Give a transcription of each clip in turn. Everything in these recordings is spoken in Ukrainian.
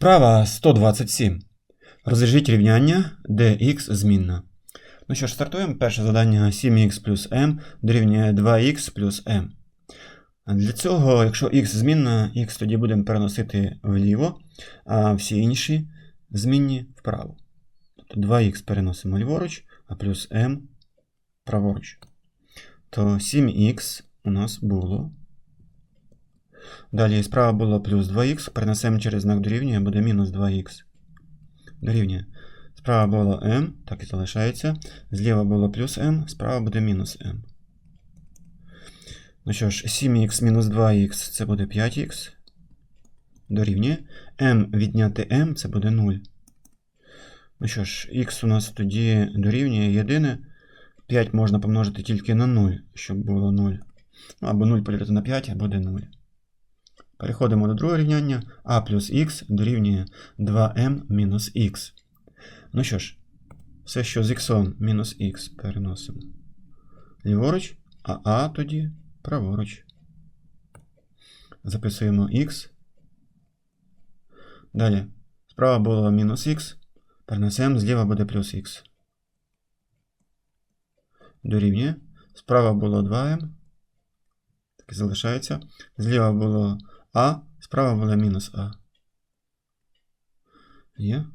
Вправа 127. Розв'яжіть рівняння dx змінна. Ну що ж, стартуємо. Перше завдання 7х плюс m дорівнює 2х плюс m. Для цього, якщо x змінна, x тоді будемо переносити вліво, а всі інші змінні вправо. Тобто 2х переносимо ліворуч, а плюс m праворуч. То 7х у нас було. Далі справа було плюс 2х, перенесемо через знак дорівнює, буде мінус 2х. Дорівнює. Справа було m, так і залишається. Зліва було плюс m, справа буде мінус m. Ну що ж, 7х мінус 2х це буде 5х. Дорівнює. m відняти m це буде 0. Ну що ж, х у нас тоді дорівнює єдине. 5 можна помножити тільки на 0, щоб було 0. Ну, або 0 поділити на 5, буде 0. Переходимо до другого рівняння. а плюс х дорівнює 2m мінус х. Ну що ж, все, що з х мінус х переносимо ліворуч, а а тоді праворуч. Записуємо х. Далі. Справа було мінус х. Перенесемо, зліва буде плюс х. Дорівнює. Справа було 2m. Так і залишається. Зліва було а, справа була мінус а. Є.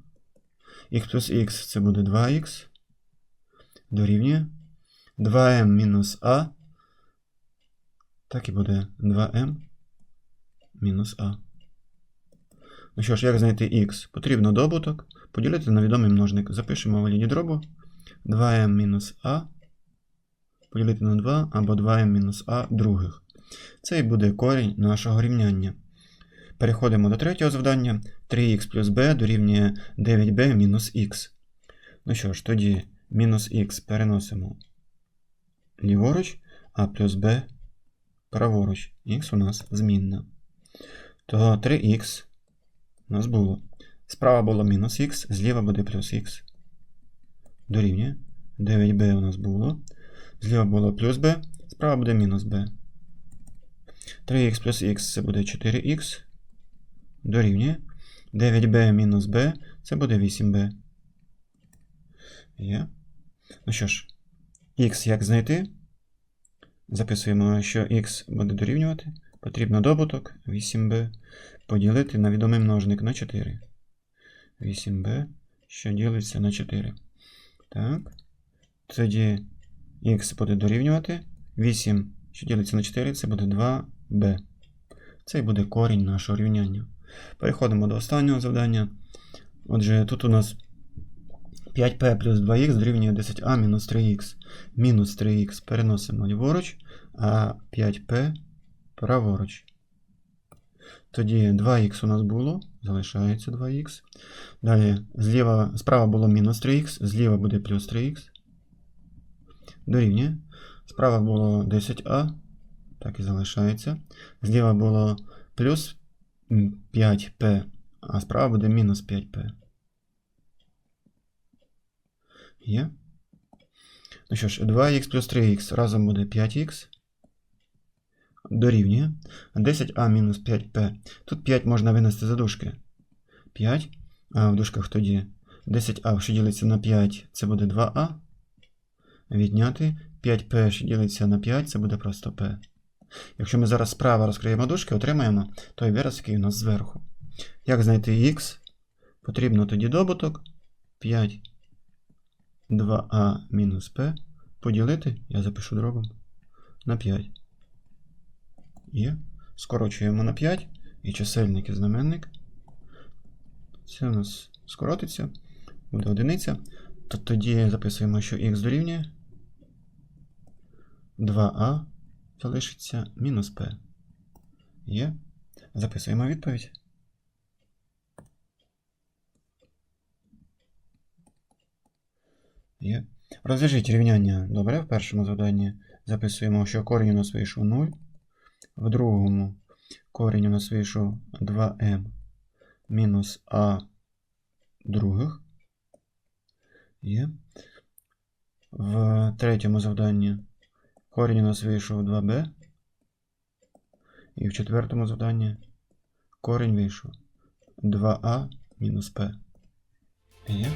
Х плюс х це буде 2х. Дорівнює. 2m мінус а. Так і буде 2m мінус а. Ну що ж, як знайти х? Потрібно добуток. Поділити на відомий множник. Запишемо в лінії дробу 2m мінус а. Поділити на 2 або 2m мінус а других. Це і буде корінь нашого рівняння. Переходимо до третього завдання. 3х плюс b дорівнює 9b мінус х. Ну що ж, тоді мінус х переносимо ліворуч, а плюс b праворуч. Х у нас змінна. Того 3х у нас було. Справа було мінус х, зліва буде плюс х. Дорівнює. 9b у нас було. Зліва було плюс b, справа буде мінус b. 3х плюс х це буде 4х. Дорівнює. 9b мінус b це буде 8b. Є. Ну що ж, х як знайти? Записуємо, що х буде дорівнювати. Потрібно добуток 8b поділити на відомий множник на 4. 8b, що ділиться на 4. Так. Тоді х буде дорівнювати. 8, що ділиться на 4, це буде 2b. Це і буде корінь нашого рівняння. Переходимо до останнього завдання. Отже, тут у нас 5p плюс 2х дорівнює 10а мінус 3х. Мінус 3х переносимо ліворуч, а 5p праворуч. Тоді 2х у нас було, залишається 2х. Далі зліва, справа було мінус 3х, зліва буде плюс 3х. Дорівнює. Справа було 10а, так і залишається. Зліва було плюс 5p, а справа буде мінус 5p. Є. Ну що ж, 2х плюс 3х разом буде 5х. Дорівнює. 10а мінус 5p. Тут 5 можна винести за дужки. 5. А в дужках тоді 10а, що ділиться на 5, це буде 2а. Відняти 5p, що ділиться на 5, це буде просто p. Якщо ми зараз справа розкриємо дужки, отримаємо той вираз, який у нас зверху. Як знайти х? Потрібно тоді добуток 5 2а мінус p поділити, я запишу дробом, на 5. Є. Скорочуємо на 5 і чисельник і знаменник. Це у нас скоротиться, буде одиниця. То тоді записуємо, що х дорівнює 2а залишиться мінус p. Є. Записуємо відповідь. Є. Розв'яжіть рівняння добре. В першому заданні записуємо, що корінь у нас вийшов 0. В другому корінь у нас вийшов 2m мінус а других. Є. В третьому завданні корінь у нас вийшов 2b. І в четвертому завданні корінь вийшов 2а мінус p. Є?